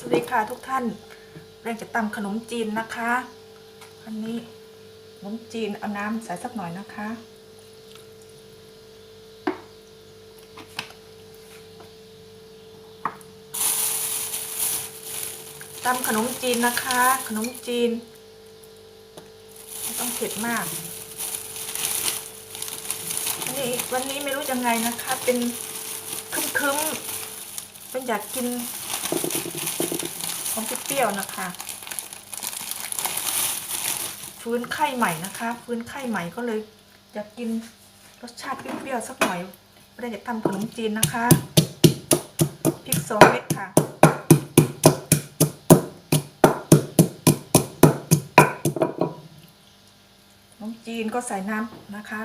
สวัสดีค่ะทุกท่านเรียนจะตำขนมจีนนะคะอันนี้ขนมจีนเอาน้ำใส่สักหน่อยนะคะ ตำขนมจีนนะคะ ขนมจีนไม่ต้องเผ็ดมากวันนี้วันนี้ไม่รู้ยังไงนะคะ เป็นคึมๆเป็นอยากกิน ของเปรี้ยวๆนะคะ ฟื้นไข้ใหม่นะคะ ฟื้นไข้ใหม่ก็เลยอยากกินรสชาติเปรี้ยวๆสักหน่อยไม่ได้จะทำขนมจีนนะคะพริกสองเม็ดค่ะขนมจีนก็ใส่น้ำนะคะ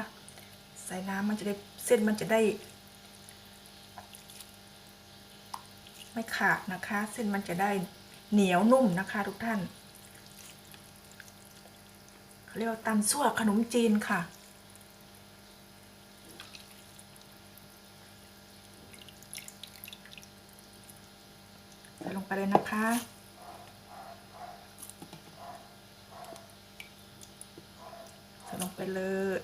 ใส่น้ำมันจะได้เส้นมันจะได้ ไม่ขาดนะคะ เส้นมันจะได้ เหนียวนุ่มนะคะทุกท่านเขาเรียกว่าตำซั่วขนมจีนค่ะ ใส่ลงไปเลยนะคะใส่ลงไปเลย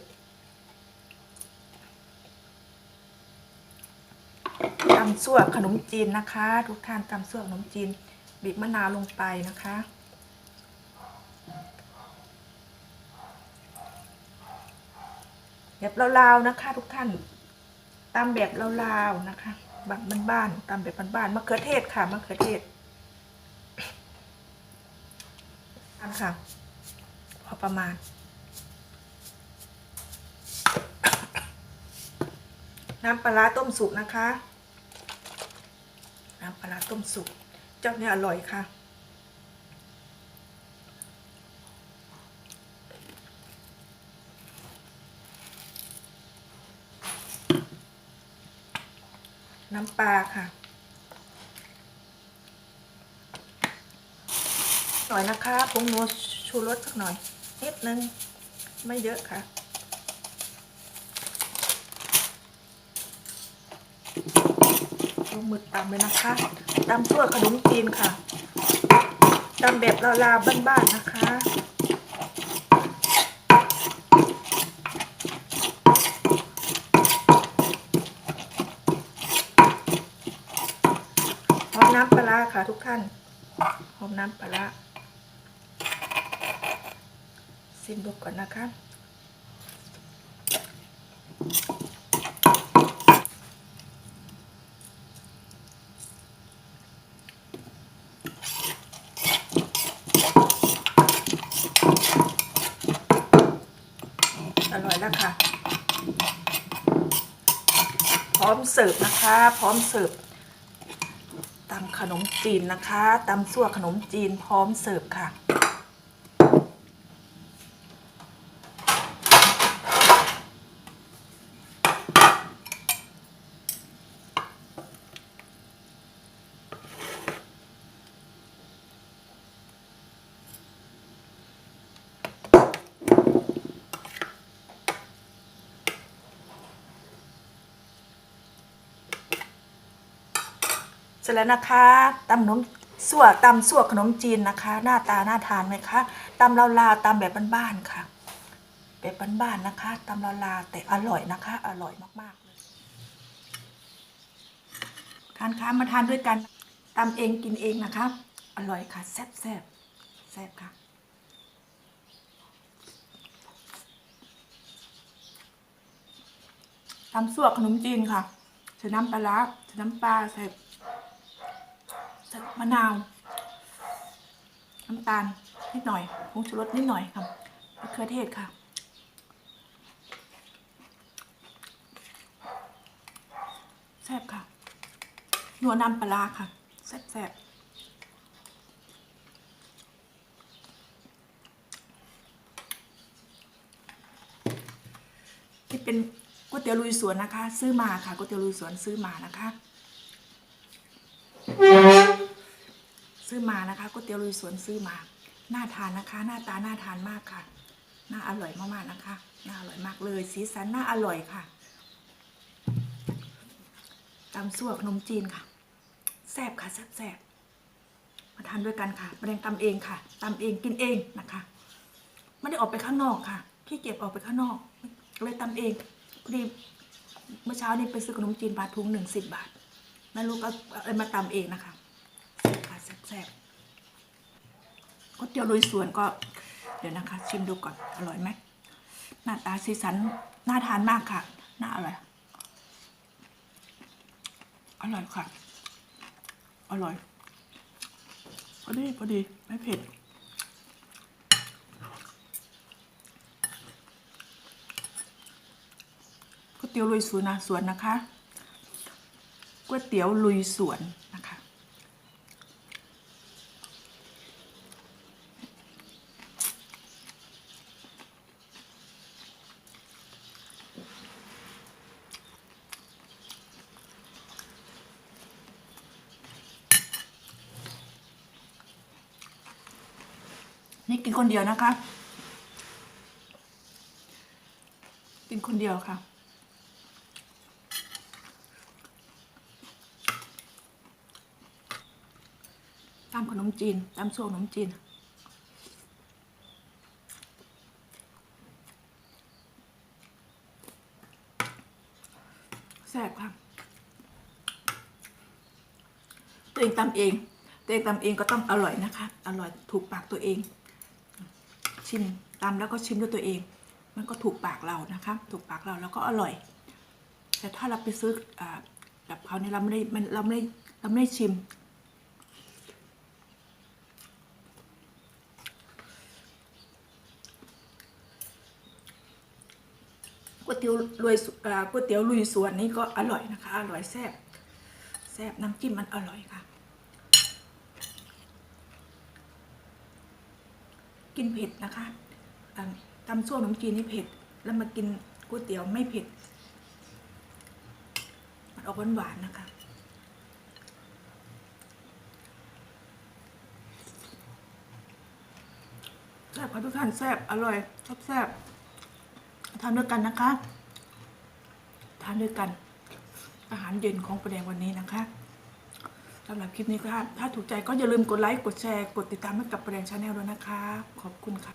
ตำซั่วขนมจีนนะคะ ทุกท่านตำซั่วขนมจีน บีบมะนาวลงไปนะคะ แบบลาวๆนะคะ ทุกท่านตำแบบลาวๆนะคะแบบบ้านๆตำแบบบ้านๆมะเขือเทศค่ะมะเขือเทศอันค่ะพอประมาณ น้ำปลาต้มสุกนะคะ น้ำปลาต้มสุก เจ้าเนี่ยอร่อยค่ะ น้ำปลาค่ะ หน่อยนะคะผงนัวชูรสสักหน่อยนิดนึง ไม่เยอะค่ะ ลงมือตำเลยนะคะตำทั่วขนมจีนค่ะตำแบบลาวๆบ้านๆนะคะหอมน้ำปลาค่ะทุกท่านหอมน้ำปลาร้าซิมดูก่อนนะคะ อร่อยแล้วค่ะ พ ร้อมเสิร์ฟนะคะ พร้อมเสิร์ฟตำขนมจีนนะคะตำซั่วขนมจีนพร้อมเสิร์ฟค่ะ ร็จแล้วนะคะตำขนมสั่วตำสั่วขนมจีนนะคะ หน้าตาน่าทานไหมคะตำลาวๆตำแบบบ้านๆค่ะ แบบบ้านๆนะคะตำลาวๆแต่อร่อยนะคะ อร่อยมากๆเลยทานค้ามาทานด้วยกันตำเองกินเองนะคะ อร่อยค่ะแซ่บแซ่บแซ่บค่ะทำสั่วขนมจีนค่ะใส่น้ำปลาร้าใส่น้ำปลาใส่ใส่ มะนาวน้ำตาลนิดหน่อยผงชูรสนิดหน่อยค่ะมะเขือเทศค่ะ แซ่บค่ะนัวน้ำปลาร้าค่ะแซ่บแซ่บที่เป็นก๋วยเตี๋ยวลุยสวนนะคะ ซื้อมาค่ะก๋วยเตี๋ยวลุยสวนซื้อมานะคะ นะคะก๋วยเตี๋ยวลุยสวนซื้อมา น่าทานนะคะ หน้าตาน่าทานมากค่ะ น่าอร่อยมากๆนะคะ น่าอร่อยมากเลย สีสันน่าอร่อยค่ะตำซั่วขนมจีนค่ะ แซ่บค่ะแซ่บแซ่บทานด้วยกันค่ะแมลงตำเองค่ะตำเองกินเองนะคะไม่ได้ออกไปข้างนอกค่ะพี่เก็บออกไปข้างนอก เลยตำเองพอดีเมื่อเช้านี้ไปซื้อขนมจีนบาททุงหนึ่งสิบบาทแม่ลูกก็เอามาตำเองนะคะแซ่บค่ะแซ่บๆ ก๋วยเตี๋ยวลุยสวนก็ เดี๋ยวนะคะ ชิมดูก่อน อร่อยไหมหน้าตาสีสันน่าทานมากค่ะ น่าอร่อย อร่อยค่ะ อร่อย พอดี พอดี ไม่เผ็ดก๋วยเตี๋ยวลุยสวนนะสวนนะคะก๋วยเตี๋ยวลุยสวน นี่กินคนเดียวนะคะ กินคนเดียวค่ะ ตามขนมจีน ตามโซ่ขนมจีนแซ่บค่ะตัวเองตำเอง ตัวเองตำเองก็ต้องอร่อยนะคะ อร่อยถูกปากตัวเอง ชิมตำแล้วก็ชิมด้วยตัวเอง มันก็ถูกปากเรานะคะ ถูกปากเราแล้วก็อร่อย แต่ถ้าเราไปซื้ออแบบเขาเนี่ยเราไม่ได้มันเราไม่ได้เราไม่ได้ชิม ก๋วยเตี๋ยวลุยก๋วยเตี๋ยวลุยสวนนี่ก็อร่อยนะคะ อร่อยแซ่บแซ่บน้ำจิ้มมันอร่อยค่ะ กินเผ็ดนะคะตำส้วขนมจีนนี่เผ็ด แล้วมากินก๋วยเตี๋ยวไม่เผ็ด มันออกหวานๆนะคะแซ่บค่ะทุกท่านแซ่บอร่อยแซ่บแซ่บทานด้วยกันนะคะ ทานด้วยกัน อาหารเย็นของประแดงวันนี้นะคะ สำหรับคลิปนี้ก็ถ้าถ้าถูกใจก็อย่าลืมกดไลค์ กดแชร์ กดติดตามให้กับประแดงชาแนลด้วยนะคะ ขอบคุณค่ะ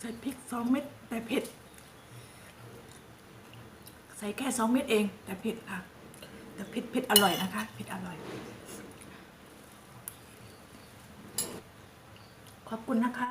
ใส่พริกสองเม็ดแต่เผ็ด ใส่แค่สองเม็ดเอง แต่เผ็ดค่ะ แต่เผ็ดเผ็ดอร่อยนะคะ เผ็ดอร่อย ขอบคุณนะคะ